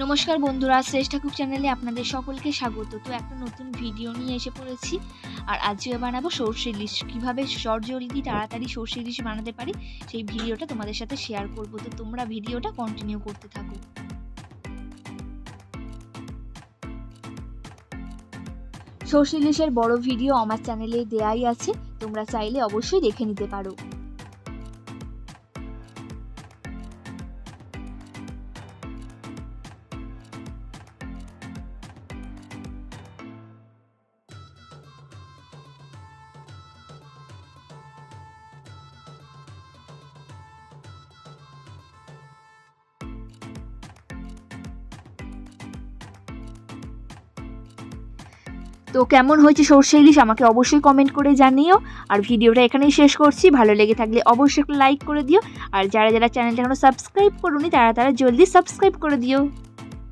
নমস্কার বন্ধুরা, শ্রেষ্ঠা কুক চ্যানেলে আপনাদের সকলকে স্বাগত। তো একটা নতুন ভিডিও নিয়ে এসে পড়েছি। আর আজকে বানাবো সর্ষে ইলিশ। কীভাবে জলদি তাড়াতাড়ি সর্ষে ইলিশ বানাতে পারি, সেই ভিডিওটা তোমাদের সাথে শেয়ার করব। তো তোমরা ভিডিওটা কন্টিনিউ করতে থাকো। সর্ষে ইলিশের বড় ভিডিও আমার চ্যানেলে দেয়াই আছে। তোমরা চাইলে অবশ্যই দেখে নিতে পারো। তো কেমন হয়েছে সর্ষে ইলিশ আমাকে অবশ্যই কমেন্ট করে জানিও। আর ভিডিওটা এখানেই শেষ করছি। ভালো লেগে থাকলে অবশ্যই একটা লাইক করে দিও। আর যারা যারা চ্যানেলটা এখনও সাবস্ক্রাইব করুনি, তারা তারা জলদি সাবস্ক্রাইব করে দিও।